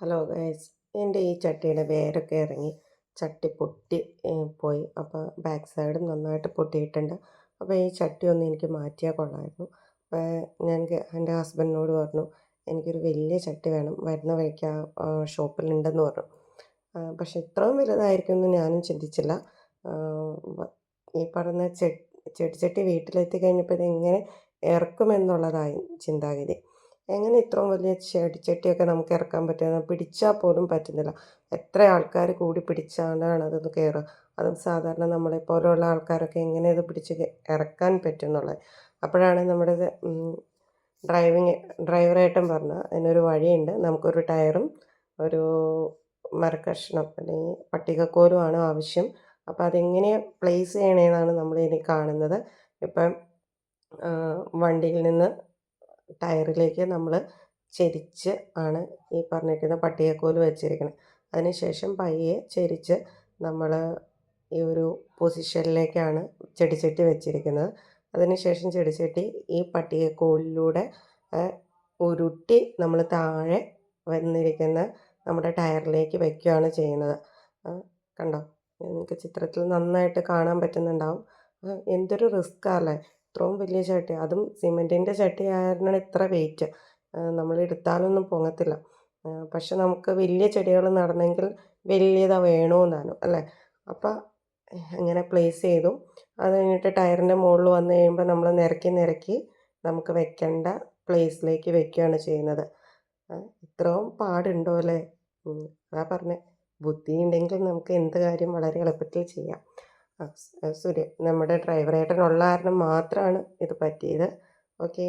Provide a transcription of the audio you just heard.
Hello guys എന്റെ ഈ ചട്ടിയുടെ വേരൊക്കെ ഇറങ്ങി ചട്ടി പൊട്ടി പോയി. അപ്പോൾ ബാക്ക് സൈഡ് നന്നായിട്ട് പൊട്ടിയിട്ടുണ്ട്. അപ്പോൾ ഈ ചട്ടി ഒന്ന് എനിക്ക് മാറ്റിയാൽ കൊള്ളായിരുന്നു. അപ്പോൾ ഞാൻ എന്റെ ഹസ്ബൻഡിനോട് പറഞ്ഞു എനിക്കൊരു വലിയ ചട്ടി വേണം. വരുന്ന വഴിക്ക് ആ ഷോപ്പിലുണ്ടെന്ന് പറഞ്ഞു. പക്ഷേ ഇത്രയും വലുതായിരിക്കും എന്ന് ഞാനും ചിന്തിച്ചില്ല. ഈ പറഞ്ഞ ചെടി ചെടിച്ചട്ടി വീട്ടിലെത്തി കഴിഞ്ഞപ്പോൾ ഇതെങ്ങനെ ഇറക്കുമെന്നുള്ളതായി ചിന്താഗതി. എങ്ങനെ ഇത്രയും വലിയ ചെടിച്ചട്ടിയൊക്കെ നമുക്ക് ഇറക്കാൻ പറ്റുക പിടിച്ചാൽ പോലും പറ്റുന്നില്ല. എത്ര ആൾക്കാർ കൂടി പിടിച്ചാണ് അതൊന്ന് കയറുക? അതും സാധാരണ നമ്മളെ പോലെയുള്ള ആൾക്കാരൊക്കെ എങ്ങനെ ഇത് പിടിച്ച് ഇറക്കാൻ പറ്റും എന്നുള്ളത്. അപ്പോഴാണ് നമ്മുടെ ഡ്രൈവിങ് ഡ്രൈവറായിട്ടും പറഞ്ഞ അതിനൊരു വഴിയുണ്ട്. നമുക്കൊരു ടയറും ഒരു മരക്കഷ്ണം അല്ലെങ്കിൽ പട്ടികക്കോലുമാണ് ആവശ്യം. അപ്പോൾ അതെങ്ങനെ പ്ലേസ് ചെയ്യണമെന്നാണ് നമ്മൾ ഇനി കാണുന്നത്. ഇപ്പം വണ്ടിയിൽ നിന്ന് ടയറിലേക്ക് നമ്മൾ ചെരിച്ച് ആണ് ഈ പറഞ്ഞിരിക്കുന്ന പട്ടികക്കോൽ വെച്ചിരിക്കുന്നത് അതിനുശേഷം പയ്യെ ചെരിച്ച് നമ്മൾ ഈ ഒരു പൊസിഷനിലേക്കാണ് ചെടിച്ചട്ടി വെച്ചിരിക്കുന്നത്. അതിനുശേഷം ചെടിച്ചട്ടി ഈ പട്ടികക്കോലിലൂടെ ഉരുട്ടി നമ്മൾ താഴെ വന്നിരിക്കുന്ന നമ്മുടെ ടയറിലേക്ക് വയ്ക്കുകയാണ് ചെയ്യുന്നത്. കണ്ടോ? നിങ്ങൾക്ക് ചിത്രത്തിൽ നന്നായിട്ട് കാണാൻ പറ്റുന്നുണ്ടാവും. എന്തൊരു റിസ്ക്കാല്ലേ ഇത്രയും വലിയ ചട്ടി. അതും സിമെന്റിന്റെ ചട്ടി ആയിരുന്നാണ് ഇത്ര വെയിറ്റ് നമ്മൾ എടുത്താലൊന്നും പൊങ്ങത്തില്ല. പക്ഷെ നമുക്ക് വലിയ ചെടികൾ നടണമെങ്കിൽ വലിയതാ വേണമെന്നാണ് അല്ലേ? അപ്പോൾ അങ്ങനെ പ്ലേസ് ചെയ്തു. അത് കഴിഞ്ഞിട്ട് ടയറിന്റെ മുകളിൽ വന്നു കഴിയുമ്പോൾ നമ്മൾ നിരക്കി നിരക്കി നമുക്ക് വെക്കേണ്ട പ്ലേസിലേക്ക് വെക്കുകയാണ് ചെയ്യുന്നത്. ഇത്രയും പാടുണ്ടോ അല്ലേ? അതാ പറഞ്ഞത് ബുദ്ധി ഉണ്ടെങ്കിൽ നമുക്ക് എന്ത് കാര്യം വളരെ എളുപ്പത്തിൽ ചെയ്യാം. സൂര്യ നമ്മുടെ ഡ്രൈവറേട്ടനുള്ള കാരണം മാത്രമാണ് ഇത് പറ്റിയത്. ഓക്കേ.